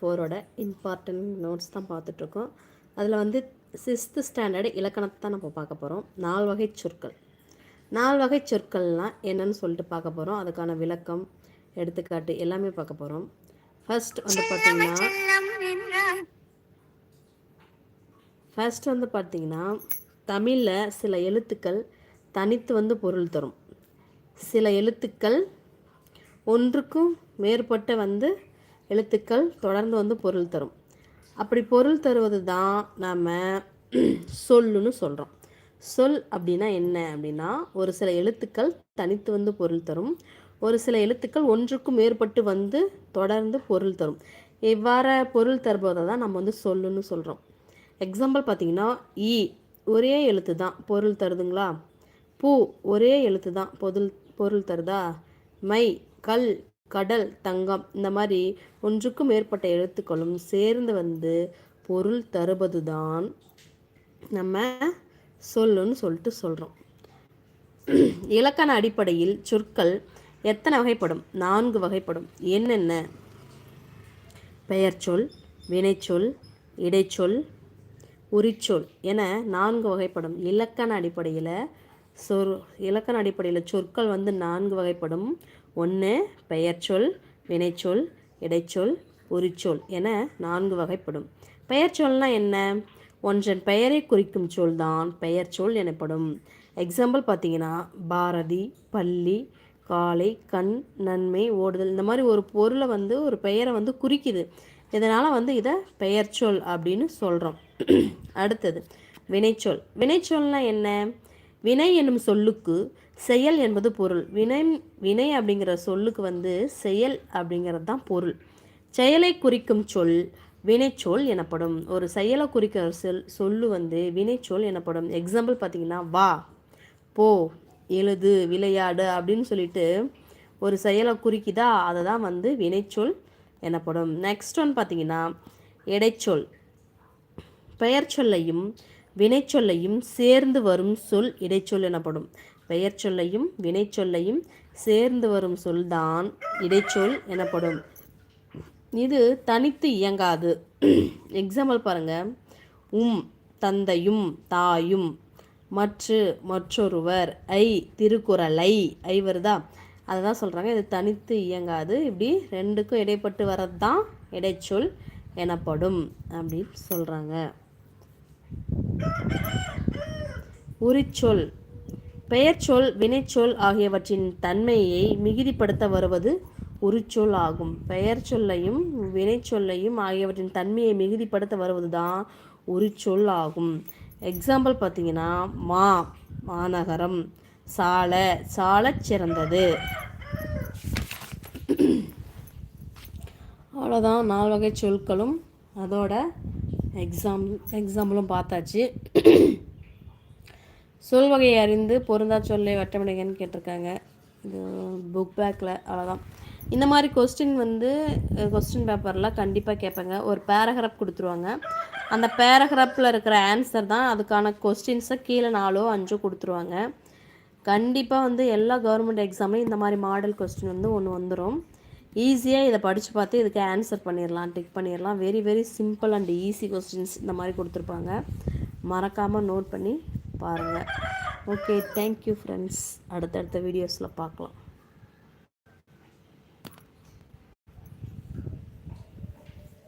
ஃபோரோட important notes தான் பார்த்துட்ருக்கோம். அதில் வந்து சிக்ஸ்த்து ஸ்டாண்டர்டு இலக்கணத்தை தான் நம்ம பார்க்க போகிறோம். நால் வகை சொற்கள். நால் வகை சொற்கள்லாம் என்னன்னு சொல்லிட்டு பார்க்க போகிறோம். அதுக்கான விளக்கம் எடுத்துக்காட்டு எல்லாமே பார்க்க போகிறோம். ஃபர்ஸ்ட் வந்து பார்த்திங்கன்னா ஃபர்ஸ்ட் வந்து பார்த்திங்கன்னா தமிழில் சில எழுத்துக்கள் தனித்து வந்து பொருள் தரும். சில எழுத்துக்கள் ஒன்றுக்கும் மேற்பட்ட வந்து எழுத்துக்கள் தொடர்ந்து வந்து பொருள் தரும். அப்படி பொருள் தருவது தான் நம்ம சொல்லுன்னு சொல்கிறோம் சொல் அப்படின்னா என்ன அப்படின்னா ஒரு சில எழுத்துக்கள் தனித்து வந்து பொருள் தரும். ஒரு சில எழுத்துக்கள் ஒன்றுக்கும் மேற்பட்டு வந்து தொடர்ந்து பொருள் தரும். இவ்வாறு பொருள் தருவதை தான் நம்ம வந்து சொல்லுன்னு சொல்கிறோம் எக்ஸாம்பிள் பார்த்தீங்கன்னா ஈ ஒரே எழுத்து தான் பொருள் தருதுங்களா? பூ ஒரே எழுத்து தான் பொருள் பொருள் தருதா? மை கல் கடல் தங்கம் இந்த மாதிரி ஒன்றுக்கும் மேற்பட்ட எழுத்துக்களும் சேர்ந்து வந்து பொருள் தருவது தான் நம்ம சொல்லுன்னு சொல்லிட்டு சொல்கிறோம் இலக்கண அடிப்படையில் சொற்கள் எத்தனை வகைப்படும்? நான்கு வகைப்படும். என்னென்ன? பெயர்ச்சொல் வினைச்சொல் இடைச்சொல் உரிச்சொல் என நான்கு வகைப்படும். இலக்கண அடிப்படையில் சொற் இலக்கண அடிப்படையில் சொற்கள் வந்து நான்கு வகைப்படும். ஒன்று பெயர்ச்சொல் வினைச்சொல் இடைச்சொல் உரிச்சொல் என நான்கு வகைப்படும். பெயர்ச்சொல்னால் என்ன? ஒன்றன் பெயரை குறிக்கும் சொல் தான் பெயர்ச்சொல் எனப்படும். எக்ஸாம்பிள் பார்த்தீங்கன்னா பாரதி பள்ளி காலை கண் நன்மை ஓடுதல் இந்த மாதிரி ஒரு பொருளை வந்து ஒரு பெயரை வந்து குறிக்குது. இதனால் வந்து இதை பெயர்ச்சொல் அப்படின்னு சொல்கிறோம் அடுத்தது வினைச்சொல். வினைச்சொல்னால் என்ன? வினை என்னும் சொல்லுக்கு செயல் என்பது பொருள். வினை வினை அப்படிங்கிற சொல்லுக்கு வந்து செயல் அப்படிங்கிறது தான் பொருள். செயலை குறிக்கும் சொல் வினைச்சொல் எனப்படும். ஒரு செயலை குறிக்கிற சொல் சொல்லு வந்து வினைச்சொல் எனப்படும். எக்ஸாம்பிள் பார்த்தீங்கன்னா வா போ எழுது விளையாடு அப்படின்னு சொல்லிட்டு ஒரு செயலை குறிக்குதா அதை தான் வந்து வினைச்சொல் எனப்படும். நெக்ஸ்ட் ஒன் பார்த்தீங்கன்னா இடைச்சொல் பெயர் சொல்லையும் வினைச்சொல்லையும் சேர்ந்து வரும் சொல் இடைச்சொல் எனப்படும். பெயர் சொல்லையும் வினைச்சொல்லையும் சேர்ந்து வரும் சொல்தான் இடைச்சொல் எனப்படும். இது தனித்து இயங்காது. எக்ஸாம்பிள் பாருங்க. உம் தந்தையும் தாயும் மற்று மற்றொருவர் ஐ திருக்குறளை ஐ வருதா? அதை தான் சொல்கிறாங்க இது தனித்து இயங்காது. இப்படி ரெண்டுக்கும் இடைப்பட்டு வர்றது தான் இடைச்சொல் எனப்படும் அப்படின்னு சொல்கிறாங்க உரிச்சொல். பெயர்ச்சொல் வினைச்சொல் ஆகியவற்றின் தன்மையை மிகுதிப்படுத்த வருவது உரிச்சொல் ஆகும். பெயர் சொல்லையும் வினைச்சொல்லையும் ஆகியவற்றின் தன்மையை மிகுதிப்படுத்த வருவது தான் உரிச்சொல் ஆகும். எக்ஸாம்பிள் பார்த்தீங்கன்னா மா மாநகரம் சாலை சாலை சிறந்தது. அவ்வளோதான் நால் வகை சொற்களும் அதோட எக்ஸாம் எக்ஸாம்பிளும் பார்த்தாச்சு. சொல் வகையை அறிந்து பொருந்தா சொல்லை வட்டமடைங்கன்னு கேட்டிருக்காங்க. இது புக் பேக்கில் அவ்வளோதான் இந்த மாதிரி கொஸ்டின் வந்து கொஸ்டின் பேப்பரில் கண்டிப்பாக கேட்பாங்க. ஒரு பேராகிராஃப் கொடுத்துருவாங்க. அந்த பேராகிராஃபில் இருக்கிற ஆன்சர் தான் அதுக்கான கொஸ்டின்ஸை கீழே நாலோ அஞ்சோ கொடுத்துருவாங்க. கண்டிப்பாக வந்து எல்லா கவர்மெண்ட் எக்ஸாம்லையும் இந்த மாதிரி மாடல் கொஸ்டின் வந்து ஒன்று வந்துடும் ஈஸியாக இதை படித்து பார்த்து இதுக்கு ஆன்சர் பண்ணிடலாம் டிக் பண்ணிடலாம் very very simple and easy questions இந்த மாதிரி கொடுத்துருப்பாங்க. மறக்காமல் நோட் பண்ணி பாருங்கள் ஓகே தேங்க்யூ ஃப்ரெண்ட்ஸ் அடுத்தடுத்த வீடியோஸில் பார்க்கலாம்.